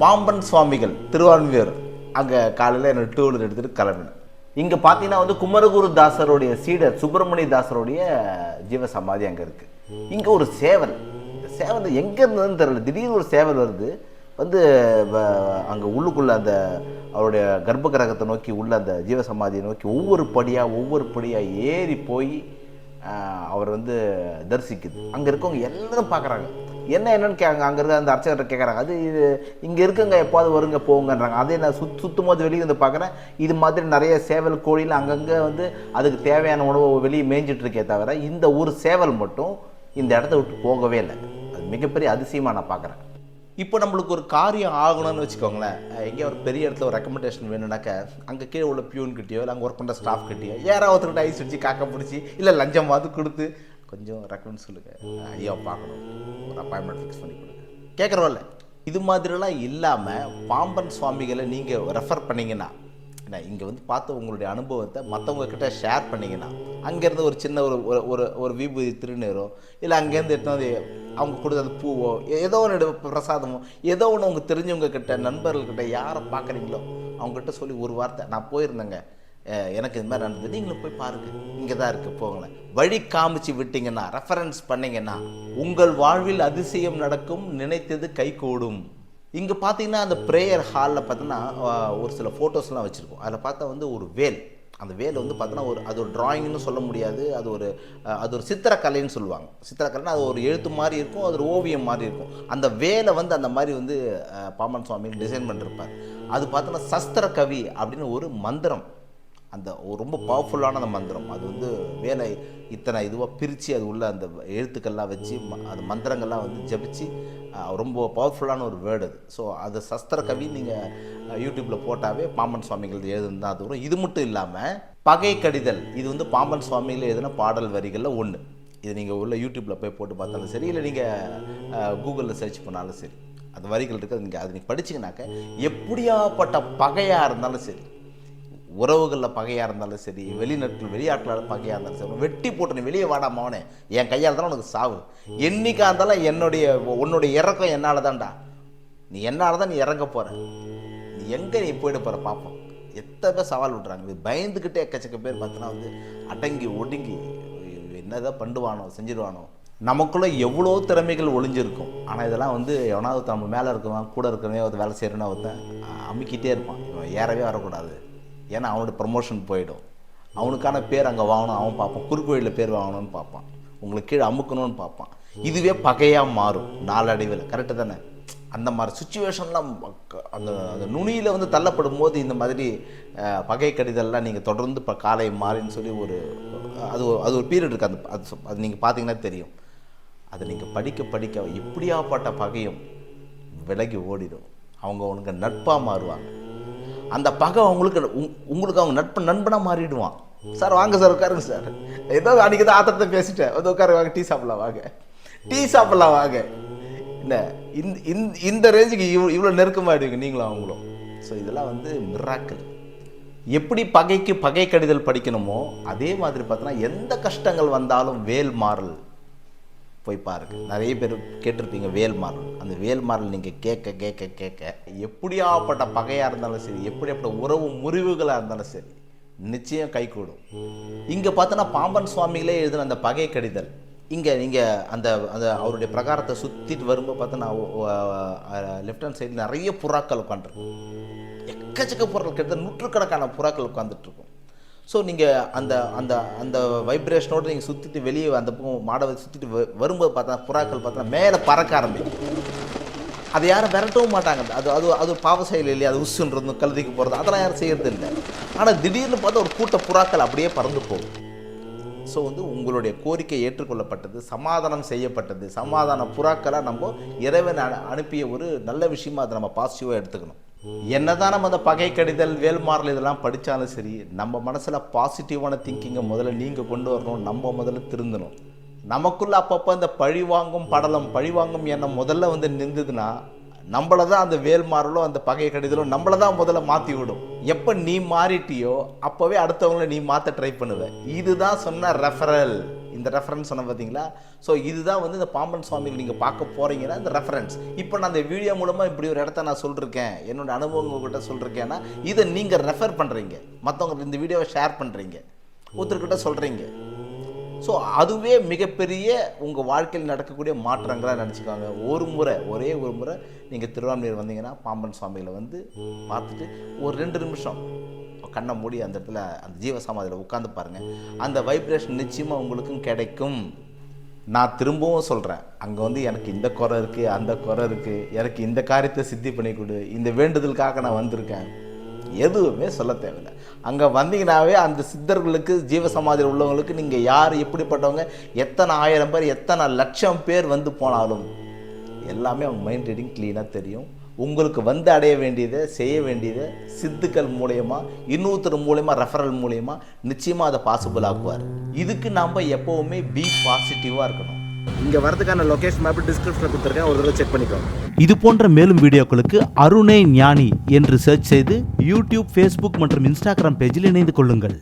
பாம்பன் சுவாமிகள் திருவான்மியூர். அங்கே காலையில் என்னோட டூ வீலர் எடுத்துகிட்டு கிளம்பினேன். இங்கே பார்த்தீங்கன்னா வந்து குமரகுரு தாசருடைய சீடர் சுப்பிரமணிய தாசருடைய ஜீவ சமாதி அங்கே இருக்குது இங்கே ஒரு சேவல். இந்த சேவல் எங்கே இருந்ததுன்னு தெரில திடீர்னு ஒரு சேவல் வருது. வந்து அங்கே உள்ளுக்குள்ளே அந்த அவருடைய கர்ப்ப கிரகத்தை நோக்கி உள்ள அந்த ஜீவ சமாதியை நோக்கி ஒவ்வொரு படியாக ஒவ்வொரு படியாக ஏறி போய் அவர் வந்து தரிசிக்குது. அங்கே இருக்கவங்க எல்லாரும் பார்க்குறாங்க என்ன என்னன்னு கேங்க அங்கே இருக்க அந்த அர்ச்சகர்கிட்ட கேட்குறாங்க அது இது இங்கே இருக்குங்க எப்போது வருங்க போங்கன்றாங்க. அதே நான் சுத் சுத்தமாக வெளியே வந்து பார்க்குறேன் இது மாதிரி நிறைய சேவல் கோழியில் அங்கங்கே வந்து அதுக்கு தேவையான உணவு வெளியே மேய்ஞ்சிட்டு இருக்கே தவிர இந்த ஒரு சேவல் மட்டும் இந்த இடத்த விட்டு போகவே இல்லை. அது மிகப்பெரிய அதிசயமாக நான் பார்க்குறேன் இப்போ நம்மளுக்கு ஒரு காரியம் ஆகணும்னு வச்சுக்கோங்களேன். எங்கேயோ ஒரு பெரிய இடத்துல ஒரு ரெக்கமெண்டேஷன் வேணும்னாக்க அங்கே கீழே உள்ள பியூன் கிட்டயோ இல்லை அங்கே ஒர்க் பண்ணுற ஸ்டாஃப் கிட்டயோ யாராவது ஒருத்தர்கிட்ட ஐஸ் வச்சு காக்க பிடிச்சி இல்லை லஞ்சம் கொடுத்து கொஞ்சம் ரெக்கமெண்ட் சொல்லுங்கள் ஐயா பார்க்கணும். ஒரு அப்பாயின்மெண்ட் ஃபிக்ஸ் பண்ணி கொடுங்க. கேட்குறோம்ல இது மாதிரிலாம் இல்லாமல் பாம்பன் சுவாமிகளை நீங்கள் ரெஃபர் பண்ணீங்கன்னா என்ன இங்கே வந்து பார்த்து உங்களுடைய அனுபவத்தை மற்றவங்கக்கிட்ட ஷேர் பண்ணிங்கன்னா அங்கேருந்து ஒரு சின்ன ஒரு ஒரு ஒரு ஒரு விபூதி திருநீரோ இல்லை அங்கேருந்து எடுத்து வந்து அவங்க கொடுத்த அந்த பூவோ ஏதோ ஒன்று பிரசாதமோ ஏதோ ஒன்று அவங்க தெரிஞ்சவங்கக்கிட்ட நண்பர்கள்கிட்ட யாரை பார்க்குறீங்களோ அவங்ககிட்ட சொல்லி ஒரு வார்த்தை நான் போயிருந்தேங்க. எனக்கு இது மாதிரி நடந்தது. நீங்களும் போய் பாருங்க. இங்கே தான் இருக்குது போங்களேன். வழி காமிச்சு விட்டீங்கன்னா ரெஃபரன்ஸ் பண்ணீங்கன்னா உங்கள் வாழ்வில் அதிசயம் நடக்கும் நினைத்தது கைகூடும். இங்கே பார்த்தீங்கன்னா அந்த ப்ரேயர் ஹாலில் பார்த்தீங்கன்னா ஒரு சில ஃபோட்டோஸ்லாம் வச்சுருக்கோம். அதில் பார்த்தா வந்து ஒரு வேல். அந்த வேல் வந்து பார்த்தோன்னா ஒரு அது ஒரு ட்ராயிங்னு சொல்ல முடியாது. அது ஒரு அது ஒரு சித்திரக்கலைன்னு சொல்லுவாங்க. சித்திரக்கலைன்னா அது ஒரு எழுத்து மாதிரி இருக்கும் அது ஒரு ஓவியம் மாதிரி இருக்கும். அந்த வேலை வந்து அந்த மாதிரி வந்து பாமன் சுவாமி டிசைன் பண்ணிருப்பார். அது பார்த்தோன்னா சஸ்திர கவி அப்படின்னு ஒரு மந்திரம். அந்த ரொம்ப பவர்ஃபுல்லான அந்த மந்திரம். அது வந்து வேலை இத்தனை இதுவாக பிரித்து அது உள்ள அந்த எழுத்துக்கள்லாம் வச்சு ம- அது மந்திரங்கள்லாம் வந்து ஜபிச்சு ரொம்ப பவர்ஃபுல்லான ஒரு வேர்டு அது. ஸோ அது சஸ்திர கவி நீங்கள் யூடியூப்பில் போட்டாவே பாம்பன் சுவாமிகள் எழுதுன்னு தான் அது வரும் இது மட்டும் இல்லாமல் பகை கடிதல். இது வந்து பாம்பன் சுவாமிகள் எழுதின பாடல் வரிகளில் ஒன்று இது நீங்கள் உள்ள யூடியூப்பில் போய் போட்டு பார்த்தாலும் சரி இல்லை நீங்கள் கூகுளில் சர்ச் பண்ணாலும் சரி. அந்த வரிகள் இருக்குது நீங்கள் அதை நீங்கள் படிச்சீங்கன்னாக்க எப்படியாப்பட்ட பகையாக இருந்தாலும் சரி உறவுகளில் பகையாக இருந்தாலும் சரி வெளிநாட்டில் வெளியாட்டில் பகையாக இருந்தாலும் சரி வெட்டி போட்டு நீ வெளியே வாடாமவனே என் கையால் இருந்தாலும் உனக்கு சாவு. என்னைக்கா இருந்தாலும் என்னுடைய உன்னுடைய இறக்கம் என்னால் தான்டா. நீ என்னால் தான் நீ இறங்க போகிற நீ எங்கே நீ போயிட போகிற பார்ப்போம் எத்தனை பேர் சவால் விட்றாங்க. இது பயந்துக்கிட்டே எக்கச்சக்க பேர் பார்த்தோன்னா வந்து அடங்கி ஒடுங்கி என்னதான் பண்ணுவானோ செஞ்சிருவானோ. நமக்குள்ள எவ்வளோ திறமைகள் ஒளிஞ்சிருக்கும். ஆனால் இதெல்லாம் வந்து எவனாவது நம்ம மேலே இருக்கவன் கூட இருக்கிறவன் ஒரு வேலை செய்யறவனா ஒருத்தன் அமுக்கிட்டே இருப்பான். இவன் ஏறவே வரக்கூடாது. ஏன்னா அவனோட ப்ரமோஷன் போயிடும். அவனுக்கான பேர் அங்கே வாங்கணும் அவன் பார்ப்பான். குறுக்கு வழியில் பேர் வாங்கணும்னு பார்ப்பான். உங்களுக்கு கீழே அமுக்கணும்னு பார்ப்பான். இதுவே பகையாக மாறும் நாளடைவில். கரெக்டு தானே? அந்த மாதிரி சுச்சுவேஷன்லாம் அந்த அந்த நுனியில் வந்து தள்ளப்படும் போது இந்த மாதிரி பகை கடிதல்லாம் நீங்கள் தொடர்ந்து இப்போ காலை மாறின்னு சொல்லி ஒரு அது ஒரு- அது ஒரு பீரியட் இருக்குது அந்த அது அது நீங்கள் பார்த்தீங்கன்னா தெரியும். அதை நீங்கள் படிக்க படிக்க எப்படியாப்பட்ட பகையும் விலகி ஓடிடும். அவங்க உனக்கு நட்பாக மாறுவாங்க. அந்த பகை அவங்களுக்கு உங்களுக்கு அவங்க நட்பு நண்பனாக மாறிடுவான். சார் வாங்க சார் உட்காருங்க சார். ஏதோ அன்றைக்கி தான் ஆத்திரத்தை பேசிட்டேன். வந்து உட்காரு வாங்க டீ சாப்பிடலாம் வாங்க. டீ சாப்பிடலாம் வாங்க. என்ன இந்த இந்த இந்த ரேஞ்சுக்கு இவ்வளோ இவ்வளோ நெருக்கமாகிடுவீங்க நீங்களும் அவங்களும். ஸோ இதெல்லாம் வந்து மிராக்கள் எப்படி பகைக்கு பகை கடிதல் படிக்கணுமோ அதே மாதிரி பார்த்தோன்னா எந்த கஷ்டங்கள் வந்தாலும் வேல் மாறல். போய் பாருங்க. நிறைய பேர் கேட்டிருப்பீங்க வேல்மாறல் அந்த வேல்மாறல் நீங்கள் கேட்க கேட்க கேட்க எப்படியாப்பட்ட பகையாக இருந்தாலும் சரி எப்படியாப்பட்ட உறவு முறிவுகளாக இருந்தாலும் சரி நிச்சயம் கைகூடும் இங்கே பார்த்தோன்னா பாம்பன் சுவாமிகளே எழுதின அந்த பகை கடிதல். இங்கே நீங்கள் அந்த அந்த அவருடைய பிரகாரத்தை சுற்றிட்டு வரும்போது பார்த்தோன்னா லெஃப்ட் ஹேண்ட் சைடில் நிறைய புறாக்கள் உட்காந்துருக்கும் எக்கச்சக்க புறாக்கள் கிட்டத்தட்ட நூற்றுக்கணக்கான புறாக்கள் உட்காந்துட்டு இருக்கும். ஸோ நீங்கள் அந்த அந்த அந்த வைப்ரேஷனோடு நீங்கள் சுற்றிட்டு வெளியே அந்த மாடை சுற்றிட்டு வரும்போது பார்த்தா புறாக்கள் பார்த்தா மேலே பறக்க ஆரம்பிக்கும். அதை யாரும் விரட்டவும் மாட்டாங்க. அது அது அது பாவ செயல் இல்லையா? அது உசுன்றதும் கழுதிக்கு போகிறது அதெல்லாம் யாரும் செய்கிறது இல்லை ஆனால் திடீர்னு பார்த்தா ஒரு கூட்ட புறாக்கள் அப்படியே பறந்து போகும். ஸோ வந்து உங்களுடைய கோரிக்கை ஏற்றுக்கொள்ளப்பட்டது சமாதானம் செய்யப்பட்டது. சமாதான புறாக்களாக நம்ம இறைவன் அனுப்பிய ஒரு நல்ல விஷயமா அதை நம்ம பாசிட்டிவாக எடுத்துக்கணும். என்னதான் நம்ம அந்த பகை கடிதல் வேல்மாறல் இதெல்லாம் படித்தாலும் சரி நம்ம மனசில் பாசிட்டிவான திங்கிங்கை முதல்ல நீங்கள் கொண்டு வரணும் நம்ம முதல்ல திருந்தணும். நமக்குள்ளே அப்பப்போ இந்த பழி வாங்கும் படலம் பழி வாங்கும் எண்ணம் முதல்ல வந்து நின்றுதுன்னா நம்மளை தான் அந்த வேல்மாறலும் அந்த பகை கடிதலும் நம்மளை தான் முதல்ல மாற்றி விடும் எப்போ நீ மாறிட்டியோ அப்போவே அடுத்தவங்கள நீ மாற்ற ட்ரை பண்ணுவ. இதுதான் சொன்ன ரெஃபரல் இந்த ரெஃபரன்ஸ் சொன்ன பார்த்தீங்களா ஸோ இதுதான் வந்து இந்த பாம்பன் சுவாமிகள் நீங்கள் பார்க்க போகிறீங்கன்னா இந்த ரெஃபரன்ஸ் இப்போ நான் அந்த வீடியோ மூலமாக இப்படி ஒரு இடத்த நான் சொல்லியிருக்கேன் என்னோட அனுபவங்கள் கிட்ட சொல்லிருக்கேன்னா இதை நீங்கள் ரெஃபர் பண்ணுறீங்க மற்றவங்களுக்கு இந்த வீடியோவை ஷேர் பண்ணுறீங்க ஒருத்தர்கிட்ட சொல்கிறீங்க ஸோ அதுவே மிகப்பெரிய உங்கள் வாழ்க்கையில் நடக்கக்கூடிய மாற்றங்களாக நினச்சிக்கோங்க. ஒரு முறை ஒரே ஒரு முறை நீங்கள் திருவான்மையூர் வந்தீங்கன்னா பாம்பன் சுவாமியில் வந்து பார்த்துட்டு ஒரு ரெண்டு நிமிஷம் கண்ணை மூடி அந்த இடத்துல அந்த ஜீவசமாதியில் உட்காந்து பாருங்கள் அந்த வைப்ரேஷன் நிச்சயமாக உங்களுக்கும் கிடைக்கும். நான் திரும்பவும் சொல்கிறேன் அங்கே வந்து எனக்கு இந்த குறை இருக்குது அந்த குறை இருக்குது எனக்கு இந்த காரியத்தை சித்தி பண்ணி கொடு. இந்த வேண்டுதலுக்காக நான் வந்திருக்கேன். எதுவுமே சொல்ல தேவையில்லை. அங்கே வந்தீங்கனாவே அந்த சித்தர்களுக்கு ஜீவசமாதியில் உள்ளவங்களுக்கு நீங்கள் யார் எப்படிப்பட்டவங்க எத்தனை ஆயிரம் பேர் எத்தனை லட்சம் பேர் வந்து போனாலும் எல்லாமே அவங்க மைண்ட் ரீடிங் க்ளீனாக தெரியும். உங்களுக்கு வந்து அடைய வேண்டியதை செய்ய வேண்டியதை சித்துக்கள் மூலயமா இன்னொருத்தர் மூலயமா ரெஃபரல் மூலயமா நிச்சயமாக அதை பாசிபிள் ஆக்குவார். இதுக்கு நாம் எப்போவுமே பி பாசிட்டிவாக இருக்கணும். இங்கே வரதுக்கான லொகேஷன் மேப் டிஸ்கிரிப்ஷனில் கொடுத்துருக்கேன். ஒரு தடவை செக் பண்ணிக்கோங்க இது போன்ற மேலும் வீடியோக்களுக்கு அருணை ஞானி என்று சர்ச் செய்து யூடியூப் ஃபேஸ்புக் மற்றும் இன்ஸ்டாகிராம் பேஜில் இணைந்து கொள்ளுங்கள்.